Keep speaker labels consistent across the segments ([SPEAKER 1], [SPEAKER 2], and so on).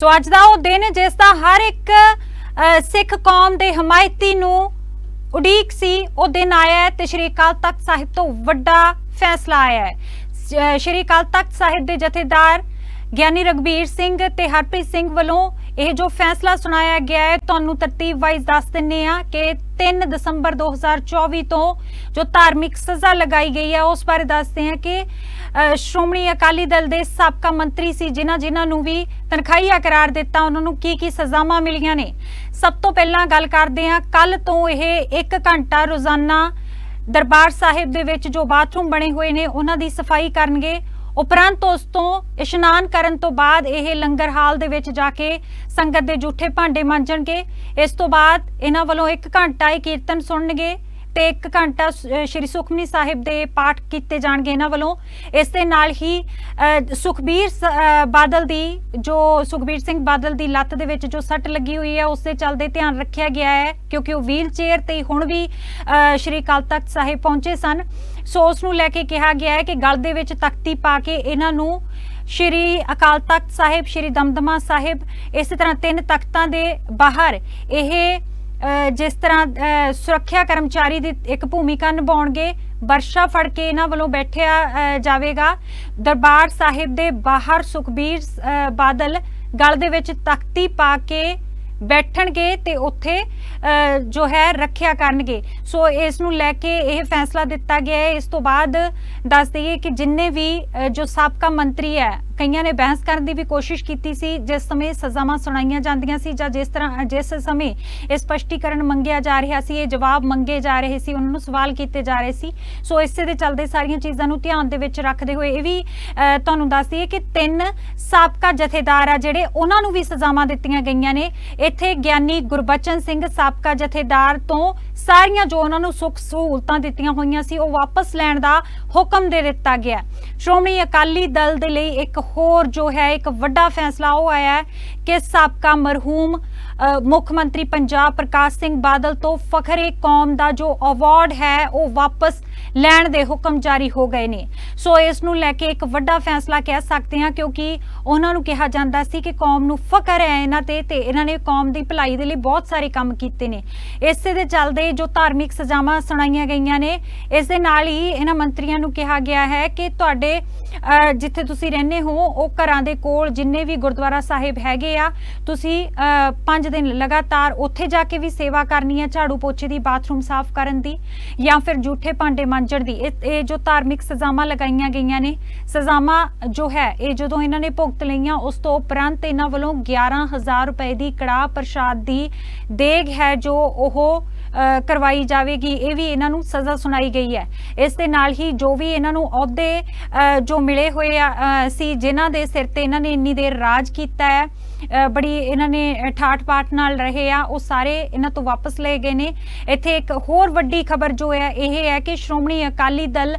[SPEAKER 1] ਸੋ ਅੱਜ ਦਾ ਉਹ ਦਿਨ ਜਿਸ ਦਾ ਹਰ ਇੱਕ ਸਿੱਖ ਕੌਮ ਦੇ ਹਮਾਇਤੀ ਨੂੰ ਉਡੀਕ ਸੀ, ਉਹ ਦਿਨ ਆਇਆ ਹੈ ਤੇ ਸ਼੍ਰੀ ਅਕਾਲ ਤਖਤ ਸਾਹਿਬ ਤੋਂ ਵੱਡਾ ਫੈਸਲਾ ਆਇਆ ਹੈ। ਸ਼੍ਰੀ ਅਕਾਲ ਤਖਤ ਸਾਹਿਬ ਦੇ ਜਥੇਦਾਰ ਗਿਆਨੀ ਰਗਬੀਰ ਸਿੰਘ ਤੇ ਹਰਪ੍ਰੀਤ ਸਿੰਘ ਵੱਲੋਂ ਇਹ ਜੋ ਫੈਸਲਾ ਸੁਣਾਇਆ ਗਿਆ ਹੈ, ਤੁਹਾਨੂੰ ਤਰਤੀਬ ਵਾਈਜ਼ ਦੱਸ ਦਿੰਨੇ ਆ ਕਿ 3 ਦਸੰਬਰ 2024 ਤੋਂ ਜੋ ਧਾਰਮਿਕ ਸਜ਼ਾ ਲਗਾਈ ਗਈ ਹੈ, ਉਸ ਬਾਰੇ ਦੱਸਦੇ ਹਾਂ ਕਿ ਸ਼੍ਰੋਮਣੀ ਅਕਾਲੀ ਦਲ ਦੇ ਸਾਬਕਾ ਮੰਤਰੀ ਸੀ ਜਿਨ੍ਹਾਂ ਜਿਨ੍ਹਾਂ ਨੂੰ ਵੀ ਤਨਖਾਹੀਆ ਕਰਾਰ ਦਿੱਤਾ, ਉਹਨਾਂ ਨੂੰ ਕੀ ਕੀ ਸਜ਼ਾਵਾਂ ਮਿਲੀਆਂ ਨੇ? ਸਭ ਤੋਂ ਪਹਿਲਾਂ ਗੱਲ ਕਰਦੇ ਹਾਂ ਕੱਲ ਤੋਂ ਇਹ 1 ਘੰਟਾ ਰੋਜ਼ਾਨਾ ਦਰਬਾਰ ਸਾਹਿਬ ਦੇ ਵਿੱਚ ਜੋ ਬਾਥਰੂਮ ਬਣੇ ਹੋਏ ਨੇ, ਉਹਨਾਂ ਦੀ ਸਫ਼ਾਈ ਕਰਨਗੇ। ਉਪਰੰਤ ਉਸ ਤੋਂ ਇਸ਼ਨਾਨ ਕਰਨ ਤੋਂ ਬਾਅਦ ਇਹ ਲੰਗਰ ਹਾਲ ਦੇ ਵਿੱਚ ਜਾ ਕੇ ਸੰਗਤ ਦੇ ਜੂਠੇ ਭਾਂਡੇ ਮਾਂਜਣਗੇ। ਇਸ ਤੋਂ ਬਾਅਦ ਇਹਨਾਂ ਵੱਲੋਂ 1 ਘੰਟਾ ਇਹ ਕੀਰਤਨ ਸੁਣਨਗੇ। ਤੇ 1 ਘੰਟਾ ਸ- ਸ਼੍ਰੀ ਸੁਖਮਨੀ ਸਾਹਿਬ ਦੇ ਪਾਠ ਕੀਤੇ ਜਾਣਗੇ ਇਹਨਾਂ ਵੱਲੋਂ। ਇਸ ਦੇ ਨਾਲ ਹੀ ਸੁਖਬੀਰ ਸ- ਬਾਦਲ ਦੀ, ਜੋ ਸੁਖਬੀਰ ਸਿੰਘ ਬਾਦਲ ਦੀ ਲੱਤ ਦੇ ਵਿੱਚ ਜੋ ਸੱਟ ਲੱਗੀ ਹੋਈ ਹੈ, ਉਸ ਦੇ ਚੱਲਦੇ ਧਿਆਨ ਰੱਖਿਆ ਗਿਆ ਹੈ, ਕਿਉਂਕਿ ਉਹ ਵੀਲ ਚੇਅਰ ਤੇ ਹੁਣ ਵੀ ਸ਼੍ਰੀ ਅਕਾਲ ਤਖਤ ਸਾਹਿਬ ਪਹੁੰਚੇ ਸਨ। ਸੋ ਉਸ ਨੂੰ ਲੈ ਕੇ ਕਿਹਾ ਗਿਆ ਹੈ ਕਿ ਗਲ ਦੇ ਵਿੱਚ ਤਖਤੀ ਪਾ ਕੇ ਇਹਨਾਂ ਨੂੰ ਸ਼੍ਰੀ ਅਕਾਲ ਤਖਤ ਸਾਹਿਬ, ਸ਼੍ਰੀ ਦਮਦਮਾ ਸਾਹਿਬ, ਇਸੇ ਤਰ੍ਹਾਂ ਤਿੰਨ ਤਖਤਾਂ ਦੇ ਬਾਹਰ ਇਹ ਜਿਸ ਤਰ੍ਹਾਂ ਸੁਰੱਖਿਆ ਕਰਮਚਾਰੀ ਦੀ ਇੱਕ ਭੂਮਿਕਾ ਨਿਭਾਉਣਗੇ, ਵਰਸ਼ਾ ਫੜ ਕੇ ਇਹਨਾਂ ਵੱਲੋਂ ਬੈਠਿਆ ਜਾਵੇਗਾ। ਦਰਬਾਰ ਸਾਹਿਬ ਦੇ ਬਾਹਰ ਸੁਖਬੀਰ ਬਾਦਲ ਗਲ ਦੇ ਵਿੱਚ ਤਖਤੀ ਪਾ ਕੇ ਬੈਠਣਗੇ ਤੇ ਉੱਥੇ ਜੋ ਹੈ ਰੱਖਿਆ ਕਰਨਗੇ। ਸੋ ਇਸ ਨੂੰ ਲੈ ਕੇ ਇਹ ਫੈਸਲਾ ਦਿੱਤਾ ਗਿਆ ਹੈ। ਇਸ ਤੋਂ ਬਾਅਦ ਦੱਸ ਦਈਏ ਕਿ ਜਿੰਨੇ ਵੀ ਜੋ ਸਾਬਕਾ ਮੰਤਰੀ ਹੈ ਕਈਆਂ ਨੇ ਬਹਿਸ ਕਰਨ ਦੀ ਵੀ ਕੋਸ਼ਿਸ਼ ਕੀਤੀ ਸੀ, ਜਿਸ ਸਮੇਂ ਸਜ਼ਾਵਾਂ ਸੁਣਾਈਆਂ ਜਾਂਦੀਆਂ ਸੀ ਜਾਂ ਜਿਸ ਤਰ੍ਹਾਂ, ਜਿਸ ਸਮੇਂ ਇਹ ਸਪਸ਼ਟੀਕਰਨ ਮੰਗਿਆ ਜਾ ਰਿਹਾ ਸੀ, ਇਹ ਜਵਾਬ ਮੰਗੇ ਜਾ ਰਹੇ ਸੀ, ਉਹਨਾਂ ਨੂੰ ਸਵਾਲ ਕੀਤੇ ਜਾ ਰਹੇ ਸੀ। ਸੋ ਇਸੇ ਦੇ ਚੱਲਦੇ ਸਾਰੀਆਂ ਚੀਜ਼ਾਂ ਨੂੰ ਧਿਆਨ ਦੇ ਵਿੱਚ ਰੱਖਦੇ ਹੋਏ ਇਹ ਵੀ ਤੁਹਾਨੂੰ ਦੱਸ ਦਈਏ ਕਿ ਤਿੰਨ ਸਾਬਕਾ ਜਥੇਦਾਰ ਆ ਜਿਹੜੇ ਉਹਨਾਂ ਨੂੰ ਵੀ ਸਜ਼ਾਵਾਂ ਦਿੱਤੀਆਂ ਗਈਆਂ ਨੇ। ਇੱਥੇ ਗਿਆਨੀ ਗੁਰਬਚਨ ਸਿੰਘ ਸਾਬਕਾ ਜਥੇਦਾਰ ਤੋਂ ਸਾਰੀਆਂ ਜੋ ਉਹਨਾਂ ਨੂੰ ਸੁੱਖ ਸਹੂਲਤਾਂ ਦਿੱਤੀਆਂ ਹੋਈਆਂ ਸੀ, ਉਹ ਵਾਪਸ ਲੈਣ ਦਾ ਹੁਕਮ ਦੇ ਦਿੱਤਾ ਗਿਆ। ਸ਼੍ਰੋਮਣੀ ਅਕਾਲੀ ਦਲ ਦੇ ਲਈ ਇੱਕ ਹੋਰ ਜੋ ਹੈ, ਇੱਕ ਵੱਡਾ ਫੈਸਲਾ ਉਹ ਆਇਆ ਹੈ ਕਿ ਸਾਬਕਾ ਮਰਹੂਮ ਮੁੱਖ ਮੰਤਰੀ ਪੰਜਾਬ ਪ੍ਰਕਾਸ਼ ਸਿੰਘ ਬਾਦਲ ਤੋਂ ਫਖਰੇ ਕੌਮ ਦਾ ਜੋ ਅਵਾਰਡ ਹੈ, ਉਹ ਵਾਪਸ ਲੈਣ ਦੇ ਹੁਕਮ ਜਾਰੀ ਹੋ ਗਏ ਨੇ। ਸੋ ਇਸ ਨੂੰ ਲੈ ਕੇ ਇੱਕ ਵੱਡਾ ਫੈਸਲਾ ਕਹਿ ਸਕਦੇ ਹਾਂ, ਕਿਉਂਕਿ ਉਹਨਾਂ ਨੂੰ ਕਿਹਾ ਜਾਂਦਾ ਸੀ ਕਿ ਕੌਮ ਨੂੰ ਫਖਰ ਹੈ ਇਹਨਾਂ ਤੇ ਤੇ ਇਹਨਾਂ ਨੇ ਕੌਮ ਦੀ ਭਲਾਈ ਦੇ ਲਈ ਬਹੁਤ ਸਾਰੇ ਕੰਮ ਕੀਤੇ ਨੇ। ਇਸੇ ਦੇ ਚੱਲਦੇ ਜੋ ਧਾਰਮਿਕ ਸਜ਼ਾਵਾਂ ਸੁਣਾਈਆਂ ਗਈਆਂ ਨੇ, ਇਸ ਦੇ ਨਾਲ ਹੀ ਇਹਨਾਂ ਮੰਤਰੀਆਂ ਨੂੰ ਕਿਹਾ ਗਿਆ ਹੈ ਕਿ ਤੁਹਾਡੇ ਜਿੱਥੇ ਤੁਸੀਂ ਰਹਿੰਦੇ ਹੋ, ਉਹ ਘਰਾਂ ਦੇ ਕੋਲ ਜਿੰਨੇ ਵੀ ਗੁਰਦੁਆਰਾ ਸਾਹਿਬ ਹੈਗੇ ਆ, ਤੁਸੀਂ 5 ਦਿਨ ਲਗਾਤਾਰ ਉੱਥੇ ਜਾ ਕੇ ਵੀ ਸੇਵਾ ਕਰਨੀ ਹੈ, ਝਾੜੂ ਪੋਚੇ ਦੀ, ਬਾਥਰੂਮ ਸਾਫ਼ ਕਰਨ ਦੀ ਜਾਂ ਫਿਰ ਜੂਠੇ ਭਾਂਡੇ ਮਾਂਜ ਮਾਂਜਣ ਦੀ। ਇਹ ਜੋ ਧਾਰਮਿਕ ਸਜ਼ਾਵਾਂ ਲਗਾਈਆਂ ਗਈਆਂ ਨੇ, ਸਜ਼ਾਵਾਂ ਜੋ ਹੈ, ਇਹ ਜਦੋਂ ਇਹਨਾਂ ਨੇ ਭੁਗਤ ਲਈਆਂ, ਉਸ ਤੋਂ ਉਪਰੰਤ ਇਹਨਾਂ ਵੱਲੋਂ 11000 ਰੁਪਏ ਦੀ ਕੜਾਹ ਪ੍ਰਸ਼ਾਦ ਦੀ ਦੇਗ ਹੈ ਜੋ ਉਹ ਕਰਵਾਈ ਜਾਵੇਗੀ। ਇਹ ਵੀ ਇਹਨਾਂ ਨੂੰ ਸਜ਼ਾ ਸੁਣਾਈ ਗਈ ਹੈ। ਇਸ ਦੇ ਨਾਲ ਹੀ ਜੋ ਵੀ ਇਹਨਾਂ ਨੂੰ ਅਹੁਦੇ ਜੋ ਮਿਲੇ ਹੋਏ ਸੀ, ਜਿਨ੍ਹਾਂ ਦੇ ਸਿਰ ਤੇ ਇਹਨਾਂ ਨੇ ਇੰਨੀ ਦੇਰ ਰਾਜ ਕੀਤਾ ਹੈ ਬੜੀ ਇਹਨਾਂ ਨੇ ਠਾਠ ਪਾਠ ਨਾਲ ਰਹੇ ਆ, ਉਹ ਸਾਰੇ ਇਹਨਾਂ ਤੋਂ ਵਾਪਸ ਲਏ ਗਏ ਨੇ। ਇੱਥੇ ਇੱਕ ਹੋਰ ਵੱਡੀ ਖਬਰ ਜੋ ਹੈ, ਇਹ ਹੈ ਕਿ ਸ਼੍ਰੋਮਣੀ ਅਕਾਲੀ ਦਲ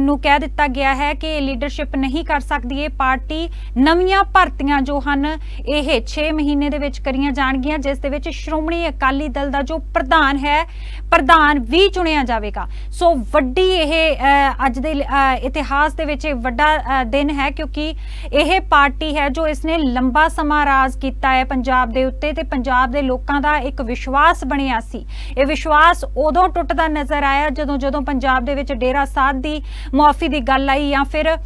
[SPEAKER 1] ਨੂੰ ਕਹਿ ਦਿੱਤਾ ਗਿਆ ਹੈ ਕਿ ਲੀਡਰਸ਼ਿਪ ਨਹੀਂ ਕਰ ਸਕਦੀ ਇਹ ਪਾਰਟੀ। ਨਵੀਆਂ ਭਰਤੀਆਂ ਜੋ ਹਨ, ਇਹ 6 ਮਹੀਨੇ ਦੇ ਵਿੱਚ ਕਰੀਆਂ ਜਾਣਗੀਆਂ, ਜਿਸ ਦੇ ਵਿੱਚ ਸ਼੍ਰੋਮਣੀ ਅਕਾਲੀ ਦਲ ਦਾ ਜੋ ਪ੍ਰਧਾਨ ਹੈ, ਪ੍ਰਧਾਨ ਵੀ ਚੁਣਿਆ ਜਾਵੇਗਾ। ਸੋ ਵੱਡੀ ਇਹ ਅੱਜ ਦੇ ਇਤਿਹਾਸ ਦੇ ਵਿੱਚ ਇਹ ਵੱਡਾ ਦਿਨ ਹੈ, ਕਿਉਂਕਿ ਇਹ ਪਾਰਟੀ ਹੈ ਜੋ ਇਸਨੇ ਲੰਬਾ ਸਮਾਂ ਰਾਜ ਕੀਤਾ ਹੈ ਪੰਜਾਬ ਦੇ ਉੱਤੇ ਤੇ ਪੰਜਾਬ ਦੇ ਲੋਕਾਂ ਦਾ ਇੱਕ ਵਿਸ਼ਵਾਸ ਬਣਿਆ ਸੀ। ਇਹ ਵਿਸ਼ਵਾਸ ਉਦੋਂ ਟੁੱਟਦਾ ਨਜ਼ਰ ਆਇਆ ਜਦੋਂ ਜਦੋਂ ਪੰਜਾਬ ਦੇ ਵਿੱਚ ਡੇਰਾ ਸਾਧ ਦੀ ਮੁਆਫੀ ਦੀ ਗੱਲ ਆਈ ਜਾਂ ਫਿਰ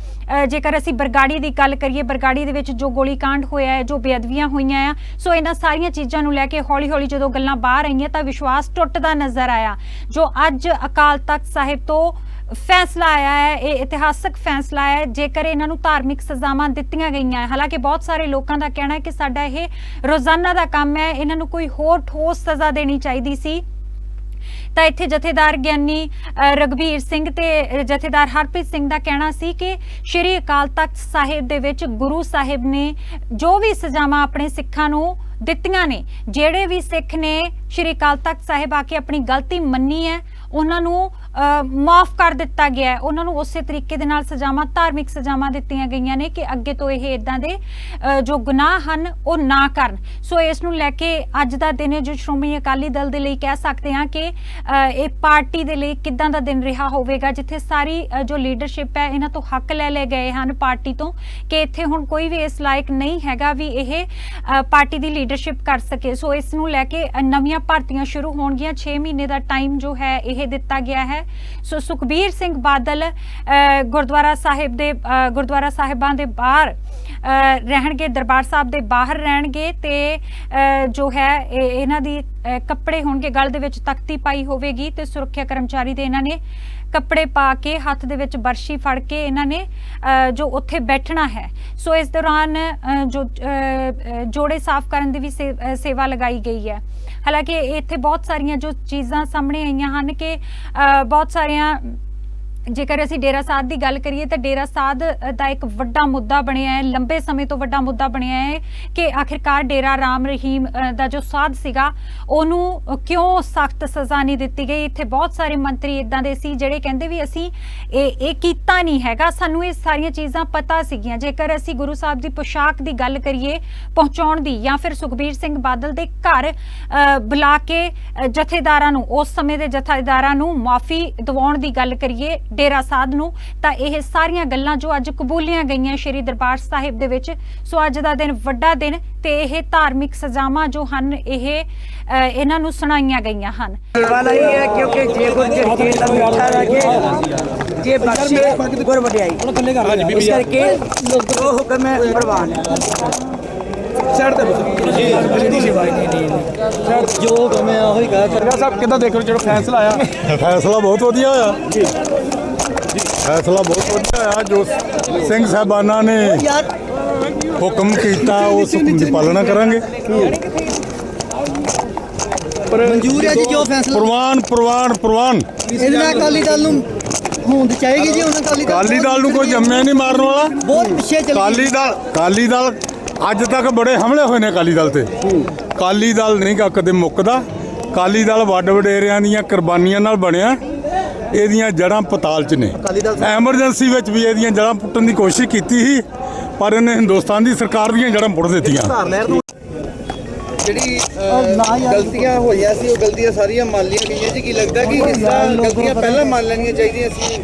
[SPEAKER 1] ਜੇਕਰ ਅਸੀਂ ਬਰਗਾੜੀ ਦੀ ਗੱਲ ਕਰੀਏ, ਬਰਗਾੜੀ ਦੇ ਵਿੱਚ ਜੋ ਗੋਲੀकांड ਹੋਇਆ ਹੈ, ਜੋ ਬੇਅਦਬੀਆਂ ਹੋਈਆਂ ਆ, ਸੋ ਇਹਨਾਂ ਸਾਰੀਆਂ ਚੀਜ਼ਾਂ ਨੂੰ ਲੈ ਕੇ ਹੌਲੀ-ਹੌਲੀ ਜਦੋਂ ਗੱਲਾਂ ਬਾਹਰ ਆਈਆਂ ਤਾਂ ਵਿਸ਼ਵਾਸ ਟੁੱਟਦਾ ਨਜ਼ਰ ਆਇਆ। ਜੋ ਅੱਜ ਅਕਾਲ ਤਖਤ ਸਾਹਿਬ ਤੋਂ ਫੈਸਲਾ ਆਇਆ ਹੈ ਇਹ ਇਤਿਹਾਸਕ ਫੈਸਲਾ ਹੈ। ਜੇਕਰ ਇਹਨਾਂ ਨੂੰ ਧਾਰਮਿਕ ਸਜ਼ਾਵਾਂ ਦਿੱਤੀਆਂ ਗਈਆਂ ਹੈ ਹਾਲਾਂਕਿ ਬਹੁਤ ਸਾਰੇ ਲੋਕਾਂ ਦਾ ਕਹਿਣਾ ਹੈ ਕਿ ਸਾਡਾ ਇਹ ਰੋਜ਼ਾਨਾ ਦਾ ਕੰਮ ਹੈ ਇਹਨਾਂ ਨੂੰ ਕੋਈ ਹੋਰ ਠੋਸ ਸਜ਼ਾ ਦੇਣੀ ਚਾਹੀਦੀ ਸੀ। ਤਾਂ ਇੱਥੇ ਜਥੇਦਾਰ ਗਿਆਨੀ ਅ, ਰਗਵੀਰ ਸਿੰਘ ਤੇ ਜਥੇਦਾਰ ਹਰਪ੍ਰੀਤ ਸਿੰਘ ਦਾ ਕਹਿਣਾ ਸੀ ਕਿ ਸ਼੍ਰੀ ਅਕਾਲ ਤਖਤ ਸਾਹਿਬ ਦੇ ਵਿੱਚ ਗੁਰੂ ਸਾਹਿਬ ਨੇ ਜੋ ਵੀ ਸਜ਼ਾਵਾਂ ਆਪਣੇ ਸਿੱਖਾਂ ਨੂੰ ਦਿੱਤੀਆਂ ਨੇ ਜਿਹੜੇ ਵੀ ਸਿੱਖ ਨੇ ਸ਼੍ਰੀ ਅਕਾਲ ਤਖਤ ਸਾਹਿਬ ਆ ਕੇ ਆਪਣੀ ਗਲਤੀ ਮੰਨੀ ਹੈ ਉਹਨਾਂ ਨੂੰ ਮਾਫ ਕਰ ਦਿੱਤਾ ਗਿਆ ਹੈ। ਉਹਨਾਂ ਨੂੰ ਉਸੇ ਤਰੀਕੇ ਦੇ ਨਾਲ ਸਜ਼ਾਵਾਂ, ਧਾਰਮਿਕ ਸਜ਼ਾਵਾਂ ਦਿੱਤੀਆਂ ਗਈਆਂ ਨੇ ਕਿ ਅੱਗੇ ਤੋਂ ਇਹ ਇਦਾਂ ਦੇ ਜੋ ਗੁਨਾਹ ਹਨ, ਉਹ ਨਾ ਕਰਨ। ਸੋ ਇਸ ਨੂੰ ਲੈ ਕੇ ਅੱਜ ਦਾ ਦਿਨ ਜੋ ਸ਼੍ਰੋਮਣੀ ਅਕਾਲੀ ਦਲ ਦੇ ਲਈ ਕਹਿ ਸਕਦੇ ਹਾਂ ਕਿ ਇਹ ਪਾਰਟੀ ਦੇ ਲਈ ਕਿੱਦਾਂ ਦਾ ਦਿਨ ਰਿਹਾ ਹੋਵੇਗਾ, ਜਿੱਥੇ ਸਾਰੀ ਜੋ ਲੀਡਰਸ਼ਿਪ ਹੈ, ਇਹਨਾਂ ਤੋਂ ਹੱਕ ਲੈ ਲਏ ਗਏ ਹਨ ਪਾਰਟੀ ਤੋਂ ਕਿ ਇੱਥੇ ਹੁਣ ਕੋਈ ਵੀ ਇਸ ਲਾਇਕ ਨਹੀਂ ਹੈਗਾ ਵੀ ਇਹ ਪਾਰਟੀ ਦੀ ਲੀਡਰਸ਼ਿਪ ਕਰ ਸਕੇ। ਸੋ ਇਸ ਨੂੰ ਲੈ ਕੇ ਨਵੀਆਂ ਭਰਤੀਆਂ ਸ਼ੁਰੂ ਹੋਣਗੀਆਂ। 6 ਮਹੀਨੇ ਦਾ ਟਾਈਮ ਜੋ ਹੈ, ਇਹ ਦਿੱਤਾ ਗਿਆ ਹੈ। ਸੋ ਸੁਖਬੀਰ ਸਿੰਘ ਬਾਦਲ ਅ, ਗੁਰਦੁਆਰਾ ਸਾਹਿਬ ਦੇ ਅ, ਗੁਰਦੁਆਰਾ ਸਾਹਿਬਾਂ ਦੇ ਬਾਹਰ ਅ, ਰਹਿਣਗੇ ਦਰਬਾਰ ਸਾਹਿਬ ਦੇ ਬਾਹਰ ਰਹਿਣਗੇ ਤੇ ਅ, ਜੋ ਹੈ ਇਹਨਾਂ ਦੀ ਅ, ਕੱਪੜੇ ਹੋਣਗੇ ਗਲ ਦੇ ਵਿੱਚ ਤਖਤੀ ਪਾਈ ਹੋਵੇਗੀ ਤੇ ਸੁਰੱਖਿਆ ਕਰਮਚਾਰੀ ਦੇ ਇਹਨਾਂ ਨੇ ਕੱਪੜੇ ਪਾ ਕੇ, ਹੱਥ ਦੇ ਵਿੱਚ ਬਰਸ਼ੀ ਫੜ ਕੇ ਇਹਨਾਂ ਨੇ ਜੋ ਉੱਥੇ ਬੈਠਣਾ ਹੈ। ਸੋ ਇਸ ਦੌਰਾਨ ਜੋ ਜੋੜੇ ਸਾਫ਼ ਕਰਨ ਦੀ ਵੀ ਸੇ- ਸੇਵਾ ਲਗਾਈ ਗਈ ਹੈ। ਹਾਲਾਂਕਿ ਇੱਥੇ ਬਹੁਤ ਸਾਰੀਆਂ ਜੋ ਚੀਜ਼ਾਂ ਸਾਹਮਣੇ ਆਈਆਂ ਹਨ ਕਿ ਬਹੁਤ ਸਾਰੀਆਂ ਜੇਕਰ ਅਸੀਂ ਡੇਰਾ ਸਾਧ ਦੀ ਗੱਲ ਕਰੀਏ ਤਾਂ ਡੇਰਾ ਸਾਧ ਦਾ ਇੱਕ ਵੱਡਾ ਮੁੱਦਾ ਬਣਿਆ ਹੈ, ਲੰਬੇ ਸਮੇਂ ਤੋਂ ਵੱਡਾ ਮੁੱਦਾ ਬਣਿਆ ਹੈ ਕਿ ਆਖਿਰਕਾਰ ਡੇਰਾ ਰਾਮ ਰਹੀਮ ਦਾ ਜੋ ਸਾਧ ਸੀਗਾ, ਉਹਨੂੰ ਕਿਉਂ ਸਖਤ ਸਜ਼ਾ ਨਹੀਂ ਦਿੱਤੀ ਗਈ? ਇੱਥੇ ਬਹੁਤ ਸਾਰੇ ਮੰਤਰੀ ਇਦਾਂ ਦੇ ਸੀ ਜਿਹੜੇ ਕਹਿੰਦੇ ਵੀ ਅਸੀਂ ਇਹ ਇਹ ਕੀਤਾ ਨਹੀਂ ਹੈਗਾ। ਸਾਨੂੰ ਇਹ ਸਾਰੀਆਂ ਚੀਜ਼ਾਂ ਪਤਾ ਸੀਗੀਆਂ। ਜੇਕਰ ਅਸੀਂ ਗੁਰੂ ਸਾਹਿਬ ਦੀ ਪੋਸ਼ਾਕ ਦੀ ਗੱਲ ਕਰੀਏ ਪਹੁੰਚਾਉਣ ਦੀ ਜਾਂ ਫਿਰ ਸੁਖਬੀਰ ਸਿੰਘ ਬਾਦਲ ਦੇ ਘਰ ਬੁਲਾ ਕੇ ਜਥੇਦਾਰਾਂ ਨੂੰ, ਉਸ ਸਮੇਂ ਦੇ ਜਥੇਦਾਰਾਂ ਨੂੰ ਮਾਫੀ ਦਿਵਾਉਣ ਦੀ ਗੱਲ ਕਰੀਏ ਡੇਰਾ ਸਾਧ ਨੂੰ ਤਾਂ ਇਹ ਸਾਰੀਆਂ ਗੱਲਾਂ ਜੋ ਅੱਜ ਕਬੂਲੀਆਂ ਗਈਆਂ ਸ਼੍ਰੀ ਦਰਬਾਰ ਸਾਹਿਬ ਦੇ ਵਿੱਚ। ਸੋ ਅੱਜ ਦਾ ਦਿਨ ਵੱਡਾ ਦਿਨ ਤੇ ਇਹ ਧਾਰਮਿਕ ਸਜ਼ਾਵਾਂ ਜੋ ਹਨ ਇਹ ਇਹਨਾਂ ਨੂੰ ਸੁਣਾਈਆਂ ਗਈਆਂ ਹਨ।
[SPEAKER 2] ਵਾਲਾ ਹੀ ਹੈ ਕਿਉਂਕਿ ਜੇ ਗੁਰ ਜੇ ਜੇ ਤਾਂ ਮਿੱਠਾ ਲੱਗੇ ਜੇ ਬਖਸ਼ੇ ਗੁਰ ਵਡਿਆਈ। ਇਸ ਕਰਕੇ ਉਹ ਹੁਕਮ ਹੈ ਪ੍ਰਵਾਨ
[SPEAKER 3] ਜੋ ਮੈਂ ਉਹੀ ਕਹਾ
[SPEAKER 4] ਸਰਦਾਰ ਸਾਹਿਬ ਕਿੱਦਾਂ ਦੇਖ ਰਹੇ ਹੋ ਜਿਹੜਾ ਫੈਸਲਾ ਆਇਆ?
[SPEAKER 5] ਫੈਸਲਾ ਬਹੁਤ ਵਧੀਆ ਹੋਇਆ। ਫੈਸਲਾ ਬਹੁਤ ਵਧੀਆ ਹੋਇਆ ਜੋ ਸਿੰਘ ਸਾਹਿਬਾਨਾਂ ਨੇ ਹੁਕਮ ਕੀਤਾ ਉਸ ਹੁਕਮ ਦੀ ਪਾਲਣਾ ਕਰਾਂਗੇ।
[SPEAKER 3] ਮਨਜ਼ੂਰ ਹੈ ਜੀ ਜੋ ਫੈਸਲਾ
[SPEAKER 5] ਪ੍ਰਵਾਨ ਪ੍ਰਵਾਨ ਪ੍ਰਵਾਨ।
[SPEAKER 3] ਇਹਦੇ ਨਾਲ ਅਕਾਲੀ ਦਲ ਨੂੰ ਹੋਂਦ ਚਾਹੀਗੀ ਜੀ ਉਹਨਾਂ ਅਕਾਲੀ ਦਲ
[SPEAKER 5] ਕਾਲੀ ਦਲ ਨੂੰ ਕੋਈ ਜੰਮਿਆ ਨਹੀਂ ਮਾਰਨ ਵਾਲਾ।
[SPEAKER 3] ਬਹੁਤ ਪਿੱਛੇ ਚਲੀ
[SPEAKER 5] ਕਾਲੀ ਦਲ ਕਾਲੀ ਦਲ ਅੱਜ ਤੱਕ ਬੜੇ ਹਮਲੇ ਹੋਏ ਨੇ ਕਾਲੀ ਦਲ ਤੇ। ਕਾਲੀ ਦਲ ਨਹੀਂ ਕਦੇ ਮੁੱਕਦਾ। ਕਾਲੀ ਦਲ ਵੱਡ ਵਡੇਰਿਆਂ ਦੀਆਂ ਕੁਰਬਾਨੀਆਂ ਨਾਲ ਬਣਿਆ। ਇਹਦੀਆਂ ਜੜਾਂ ਪਤਾਲ 'ਚ ਨੇ। ਐਮਰਜੈਂਸੀ ਵਿੱਚ ਵੀ ਇਹਦੀਆਂ ਜੜਾਂ ਪੁੱਟਣ ਦੀ ਕੋਸ਼ਿਸ਼ ਕੀਤੀ ਸੀ ਪਰ ਇਹਨੇ ਹਿੰਦੁਸਤਾਨ ਦੀ ਸਰਕਾਰ ਦੀਆਂ ਜੜਾਂ ਪੁੱਟ ਦਿੱਤੀਆਂ।
[SPEAKER 6] ਜਿਹੜੀ ਅਹ, ਗਲਤੀਆਂ ਹੋਈਆਂ ਸੀ ਉਹ ਗਲਤੀਆਂ ਸਾਰੀਆਂ ਮੰਨ ਲਈਆਂ ਗਈਆਂ ਜੀ। ਕੀ ਲੱਗਦਾ ਕਿ ਇਸ ਤਰ੍ਹਾਂ ਗਲਤੀਆਂ ਪਹਿਲਾਂ ਮੰਨ ਲੈਣੀਆਂ ਚਾਹੀਦੀਆਂ ਸੀ?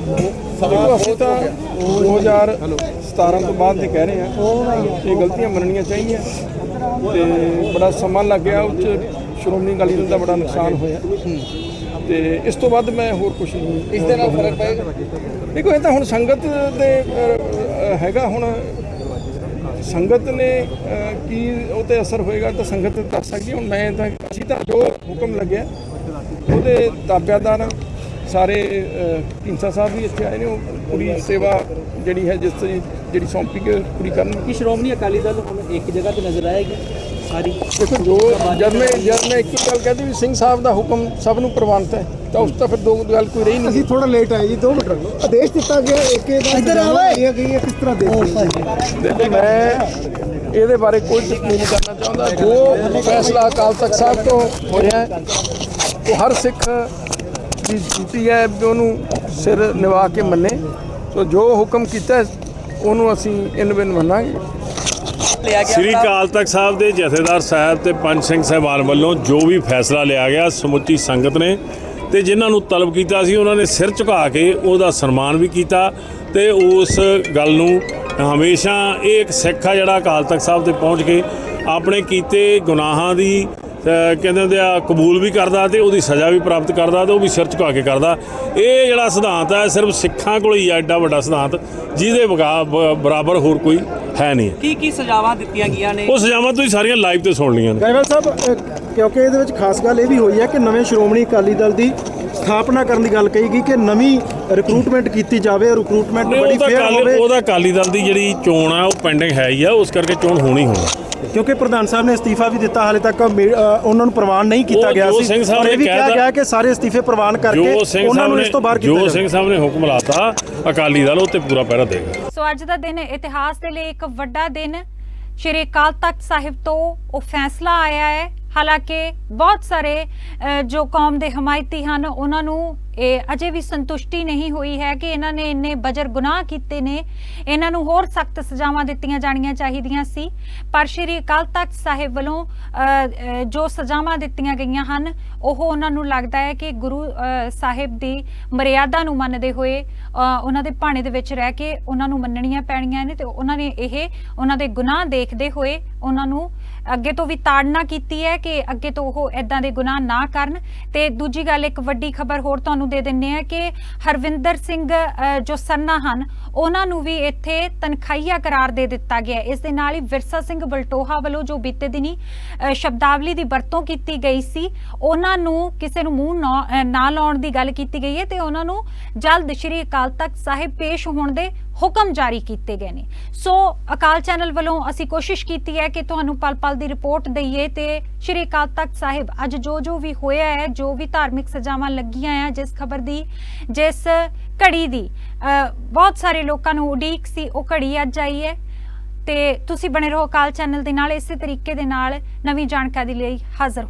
[SPEAKER 4] ਦੇਖੋ ਅਸੀਂ ਤਾਂ 2017 ਤੋਂ ਬਾਅਦ ਦੇ ਕਹਿ ਰਹੇ ਹਾਂ। ਇਹ ਗਲਤੀਆਂ ਮੰਨਣੀਆਂ ਚਾਹੀਦੀਆਂ। ਤੇ ਬੜਾ ਸਮਾਂ ਲੱਗ ਗਿਆ ਉਹ 'ਚ ਸ਼੍ਰੋਮਣੀ ਅਕਾਲੀ ਦਲ ਦਾ ਬੜਾ ਨੁਕਸਾਨ ਹੋਇਆ। ਤੇ ਇਸ ਤੋਂ ਵੱਧ ਮੈਂ ਹੋਰ ਕੁਝ ਨਹੀਂ।
[SPEAKER 6] ਇਸ ਦੇ ਨਾਲ ਫ਼ਰਕ ਪਏਗਾ।
[SPEAKER 4] ਦੇਖੋ ਇਹ ਤਾਂ ਹੁਣ ਸੰਗਤ ਦੇ ਅਹ, ਹੈਗਾ ਹੁਣ। ਸੰਗਤ ਨੇ ਅਹ, ਕੀ ਉਹ ਤੇ ਅਸਰ ਹੋਏਗਾ ਤਾਂ ਸੰਗਤ ਦੱਸ ਸਕਦੀ ਹੈ। ਹੁਣ ਮੈਂ ਤਾਂ ਅਸੀਂ ਤਾਂ ਜੋ ਹੁਕਮ ਲੱਗਿਆ ਉਹਦੇ ਤਾਬਿਆਦਾਰ ਹਾਂ। ਸਾਰੇ ਅਹ, ਢੀਂਡਸਾ ਸਾਹਿਬ ਵੀ ਇੱਥੇ ਆਏ ਨੇ। ਉਹ ਪੂਰੀ ਸੇਵਾ ਜਿਹੜੀ ਹੈ ਜਿਸ ਤਰੀ ਜਿਹੜੀ ਸੌਂਪੀ ਗਈ ਪੂਰੀ ਕਰਨ।
[SPEAKER 7] ਕਿ ਸ਼੍ਰੋਮਣੀ ਅਕਾਲੀ ਦਲ ਹੁਣ ਇੱਕ ਜਗ੍ਹਾ ਤੇ ਨਜ਼ਰ ਆਏਗੀ? ਸਾਰੀ।
[SPEAKER 4] ਦੇਖੋ ਜੋ ਜਦ ਮੈਂ ਜਦ ਮੈਂ ਇੱਕ ਗੱਲ ਕਹਦੀ ਵੀ ਸਿੰਘ ਸਾਹਿਬ ਦਾ ਹੁਕਮ ਸਭ ਨੂੰ ਪ੍ਰਵਾਨਿਤ ਹੈ ਤਾਂ ਉਸ ਤਾਂ ਫਿਰ ਦੋ ਗੱਲ ਕੋਈ ਰਹੀ ਨਹੀਂ।
[SPEAKER 8] ਅਸੀਂ ਥੋੜਾ ਲੇਟ ਆਏ ਜੀ 2 ਮਿੰਟ ਰੁਕੋ। ਆਦੇਸ਼ ਦਿੱਤਾ ਗਿਆ ਏਕੇ ਦਾ
[SPEAKER 3] ਇੱਧਰ ਆ ਓਏ।
[SPEAKER 8] ਇਹ ਗਈ ਹੈ ਕਿਸ ਤਰ੍ਹਾਂ
[SPEAKER 4] ਦੇਖੋ ਮੈਂ ਇਹਦੇ ਬਾਰੇ ਕੋਈ ਟਿੱਪਣੀ ਨਹੀਂ ਕਰਨਾ ਚਾਹੁੰਦਾ। ਜੋ ਫੈਸਲਾ ਅਕਾਲ ਤਖਤ ਸਾਹਿਬ ਤੋਂ ਹੋ ਰਿਹਾ ਹੈ ਉਹ ਹਰ ਸਿੱਖ ਦੀ ਡਿਊਟੀ ਹੈ ਉਹਨੂੰ ਸਿਰ ਨਿਵਾ ਕੇ ਮੰਨੇ। ਸੋ ਜੋ ਹੁਕਮ ਕੀਤਾ ਹੈ, ਉਹਨੂੰ ਅਸੀਂ ਇਨ ਬਿਨ ਮੰਨਾਂਗੇ
[SPEAKER 9] ਸ੍ਰੀ ਅਕਾਲ ਤਖਤ ਸਾਹਿਬ ਦੇ ਜਥੇਦਾਰ ਸਾਹਿਬ ਤੇ ਪੰਜ ਸਿੰਘ ਸਾਹਿਬਾਨ ਵੱਲੋਂ ਜੋ ਵੀ ਫੈਸਲਾ ਲਿਆ ਗਿਆ ਸਮੁੱਚੀ ਸੰਗਤ ਨੇ ਤੇ ਜਿਨ੍ਹਾਂ ਨੂੰ ਤਲਬ ਕੀਤਾ ਸੀ ਉਹਨਾਂ ਨੇ ਸਿਰ ਝੁਕਾ ਕੇ ਉਹਦਾ ਸਨਮਾਨ ਵੀ ਕੀਤਾ ਤੇ ਉਸ ਗੱਲ ਨੂੰ ਹਮੇਸ਼ਾ ਇਹ ਇੱਕ ਸਿੱਖ ਆ ਜਿਹੜਾ ਅਕਾਲ ਤਖਤ ਸਾਹਿਬ ਤੇ ਪਹੁੰਚ ਕੇ ਆਪਣੇ ਕੀਤੇ ਗੁਨਾਹਾਂ ਦੀ ਕਹਿੰਦੇ ਹੁੰਦੇ ਆ ਕਬੂਲ ਵੀ ਕਰਦਾ ਤੇ ਉਹਦੀ ਸਜ਼ਾ ਵੀ ਪ੍ਰਾਪਤ ਕਰਦਾ ਤੇ ਉਹ ਵੀ ਸਿਰ ਝੁਕਾ ਕੇ ਕਰਦਾ। ਇਹ ਜਿਹੜਾ ਸਿਧਾਂਤ ਹੈ ਸਿਰਫ ਸਿੱਖਾਂ ਕੋਲ ਹੀ ਆ ਐਡਾ ਵੱਡਾ ਸਿਧਾਂਤ ਜਿਹਦੇ ਬਰਾਬਰ ਹੋਰ ਕੋਈ ਹੈ ਨਹੀਂ।
[SPEAKER 7] ਕੀ ਕੀ ਸਜ਼ਾਵਾਂ ਦਿੱਤੀਆਂ ਗਈਆਂ ਨੇ?
[SPEAKER 9] ਉਹ ਸਜ਼ਾਵਾਂ ਤੁਸੀਂ ਸਾਰੀਆਂ ਲਾਈਵ ਤੇ ਸੁਣ ਲਈਆਂ ਨੇ।
[SPEAKER 8] ਗਾਇਵਾਲ ਸਾਹਿਬ ਕਿਉਂਕਿ ਇਹਦੇ ਵਿੱਚ ਖਾਸ ਗੱਲ ਇਹ ਵੀ ਹੋਈ ਹੈ ਕਿ ਨਵੇਂ ਸ਼੍ਰੋਮਣੀ ਅਕਾਲੀ ਦਲ ਦੀ ਸਥਾਪਨਾ ਕਰਨ ਦੀ ਗੱਲ ਕਹੀ ਗਈ ਕਿ ਨਵੀਂ ਰਿਕਰੂਟਮੈਂਟ ਕੀਤੀ ਜਾਵੇ ਰਿਕਰੂਟਮੈਂਟ ਬੜੀ ਫੇਅਰ ਹੋਵੇ।
[SPEAKER 9] ਉਹਦਾ ਅਕਾਲੀ ਦਲ ਦੀ ਜਿਹੜੀ ਚੋਣ ਆ ਉਹ ਪੈਂਡਿੰਗ ਹੈ ਹੀ ਆ ਉਸ ਕਰਕੇ ਚੋਣ ਹੋਣੀ ਹੋਣੀ
[SPEAKER 8] ਕਿਉਂਕਿ ਪ੍ਰਧਾਨ ਸਾਹਿਬ ਨੇ ਅਸਤੀਫਾ ਵੀ ਦਿੱਤਾ ਹਾਲੇ ਤੱਕ ਉਹਨਾਂ ਨੂੰ ਪ੍ਰਵਾਨ ਨਹੀਂ ਕੀਤਾ ਗਿਆ ਸੀ। ਔਰ ਇਹ ਵੀ
[SPEAKER 9] ਕਹਿ
[SPEAKER 8] ਗਿਆ ਕਿ ਸਾਰੇ ਅਸਤੀਫੇ ਪ੍ਰਵਾਨ ਕਰਕੇ ਉਹਨਾਂ ਨੂੰ ਇਸ ਤੋਂ ਬਾਹਰ ਕੀਤਾ
[SPEAKER 9] ਜੋ ਸਿੰਘ ਸਾਹਿਬ ਨੇ ਹੁਕਮ ਲਾਤਾ ਅਕਾਲੀ ਦਲ ਉਹ ਤੇ ਪੂਰਾ ਪਹਿਰਾ ਦੇਗਾ
[SPEAKER 1] ਸੋ ਅੱਜ ਦਾ ਦਿਨ ਇਤਿਹਾਸ ਦੇ ਲਈ ਇੱਕ ਵੱਡਾ ਦਿਨ। ਸ਼੍ਰੀ ਅਕਾਲ ਤਖਤ ਸਾਹਿਬ ਤੋਂ ਉਹ ਫੈਸਲਾ ਆਇਆ ਹੈ। ਹਾਲਾਂਕਿ ਬਹੁਤ ਸਾਰੇ ਜੋ ਕੌਮ ਦੇ ਹਮਾਇਤੀ ਹਨ ਉਹਨਾਂ ਨੂੰ ਇਹ ਅਜੇ ਵੀ ਸੰਤੁਸ਼ਟੀ ਨਹੀਂ ਹੋਈ ਹੈ ਕਿ ਇਹਨਾਂ ਨੇ ਇੰਨੇ ਬਜਰ ਗੁਨਾਹ ਕੀਤੇ ਨੇ। ਇਹਨਾਂ ਨੂੰ ਹੋਰ ਸਖਤ ਸਜ਼ਾਵਾਂ ਦਿੱਤੀਆਂ ਜਾਣੀਆਂ ਚਾਹੀਦੀਆਂ ਸੀ। ਪਰ ਸ਼੍ਰੀ ਅਕਾਲ ਤਖਤ ਸਾਹਿਬ ਵੱਲੋਂ ਜੋ ਸਜ਼ਾਵਾਂ ਦਿੱਤੀਆਂ ਗਈਆਂ ਹਨ, ਉਹ ਉਹਨਾਂ ਨੂੰ ਲੱਗਦਾ ਹੈ ਕਿ ਗੁਰੂ ਸਾਹਿਬ ਦੀ ਮਰਿਆਦਾ ਨੂੰ ਮੰਨਦੇ ਹੋਏ ਉਹਨਾਂ ਦੇ ਭਾਣੇ ਦੇ ਵਿੱਚ ਰਹਿ ਕੇ ਉਹਨਾਂ ਨੂੰ ਮੰਨਣੀਆਂ ਪੈਣੀਆਂ ਨੇ ਤੇ ਉਹਨਾਂ ਨੇ ਇਹ, ਉਹਨਾਂ ਦੇ ਗੁਨਾਹ ਦੇਖਦੇ ਹੋਏ ਉਹਨਾਂ ਨੂੰ ਅੱਗੇ ਤੋਂ ਵੀ ਤਾੜਨਾ ਕੀਤੀ ਹੈ ਕਿ ਅੱਗੇ ਤੋਂ ਉਹ ਇਦਾਂ ਦੇ ਗੁਨਾਹ ਨਾ ਕਰਨ। ਤੇ ਦੂਜੀ ਗੱਲ, ਇੱਕ ਵੱਡੀ ਖਬਰ ਹੋਰ ਤੁਹਾਨੂੰ ਦੇ ਦਿੰਨੇ ਆ ਕਿ ਹਰਵਿੰਦਰ ਸਿੰਘ ਜੋ ਸਰਨਾ ਹਨ, ਉਹਨਾਂ ਨੂੰ ਵੀ ਇੱਥੇ ਤਨਖਾਹੀਆ ਕਰਾਰ ਦੇ ਦਿੱਤਾ ਗਿਆ। ਇਸ ਦੇ ਨਾਲ ਹੀ ਵਿਰਸਾ ਸਿੰਘ ਬਲਟੋਹਾ ਵੱਲੋਂ ਜੋ ਬੀਤੇ ਦਿਨੀ ਸ਼ਬਦਾਵਲੀ ਦੀ ਵਰਤੋਂ ਕੀਤੀ ਗਈ ਸੀ, ਉਹਨਾਂ ਨੂੰ ਕਿਸੇ ਨੂੰ ਮੂੰਹ ਨਾ ਲਾਉਣ ਦੀ ਗੱਲ ਕੀਤੀ ਗਈ ਹੈ ਤੇ ਉਹਨਾਂ ਨੂੰ ਜਲਦ ਸ਼੍ਰੀ ਅਕਾਲ ਤਖਤ ਸਾਹਿਬ ਪੇਸ਼ ਹੋਣ ਦੇ ਹੁਕਮ ਜਾਰੀ ਕੀਤੇ ਗਏ ਨੇ। ਸੋ ਅਕਾਲ ਚੈਨਲ ਵੱਲੋਂ ਅਸੀਂ ਕੋਸ਼ਿਸ਼ ਕੀਤੀ ਹੈ ਕਿ ਤੁਹਾਨੂੰ ਪਲ-ਪਲ ਦੀ ਰਿਪੋਰਟ ਦਈਏ ਤੇ ਸ਼੍ਰੀ ਅਕਾਲ ਤਖਤ ਸਾਹਿਬ, ਅੱਜ ਜੋ ਜੋ ਵੀ ਹੋਇਆ ਹੈ, ਜੋ ਵੀ ਧਾਰਮਿਕ ਸਜ਼ਾਵਾਂ ਲੱਗੀਆਂ ਆ ਜਿਸ ਖਬਰ ਦੀ, ਜਿਸ ਘੜੀ ਦੀ ਬਹੁਤ ਸਾਰੇ ਲੋਕਾਂ ਨੂੰ ਉਡੀਕ ਸੀ, ਉਹ ਘੜੀ ਅੱਜ ਆਈ ਹੈ। ਤੇ ਤੁਸੀਂ ਬਣੇ ਰਹੋ ਅਕਾਲ ਚੈਨਲ ਦੇ ਨਾਲ, ਇਸੇ ਤਰੀਕੇ ਦੇ ਨਾਲ ਨਵੀਂ ਜਾਣਕਾਰੀ ਲਈ ਹਾਜ਼ਰ